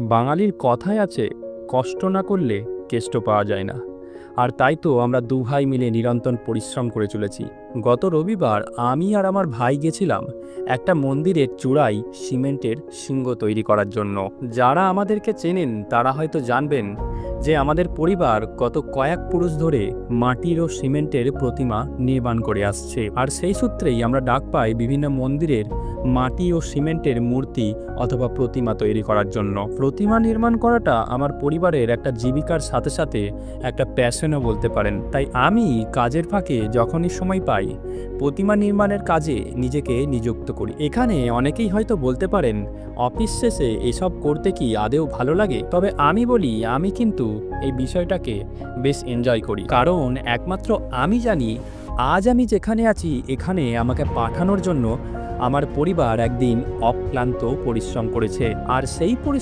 বাঙালির কথায় আছে, কষ্ট না করলে কেষ্ট পাওয়া যায় না। আর তাই তো আমরা দু ভাই মিলে নিরন্তর পরিশ্রম করে চলেছি। গত রবিবার আমি আর আমার ভাই গেছিলাম একটা মন্দিরের চূড়ায় সিমেন্টের শৃঙ্গ তৈরি করার জন্য। যারা আমাদেরকে চেনেন, তারা হয়তো জানবেন যে আমাদের পরিবার গত কয়েক পুরুষ ধরে মাটির ও সিমেন্টের প্রতিমা নির্মাণ করে আসছে। আর সেই সূত্রেই আমরা ডাক পাই বিভিন্ন মন্দিরের মাটি ও সিমেন্টের মূর্তি অথবা প্রতিমা তৈরি করার জন্য। প্রতিমা নির্মাণ করাটা আমার পরিবারের একটা জীবিকার সাথে সাথে একটা প্যাশনও বলতে পারেন। তাই আমি কাজের ফাঁকে যখনই সময় পাই, প্রতিমা নির্মাণের কাজে নিজেকে নিযুক্ত করি। এখানে অনেকেই হয়তো বলতে পারেন, অফিস শেষে এসব করতে কি আদেও ভালো লাগে? তবে আমি বলি, আমি কিন্তু এই বিষয়টাকে বেশ এনজয় করি। কারণ একমাত্র আমি জানি, আজ আমি যেখানে আছি, এখানে আমাকে পাঠানোর জন্য আমার পরিবার একদিন অক্লান্ত পরিশ্রম করেছে। আর সেই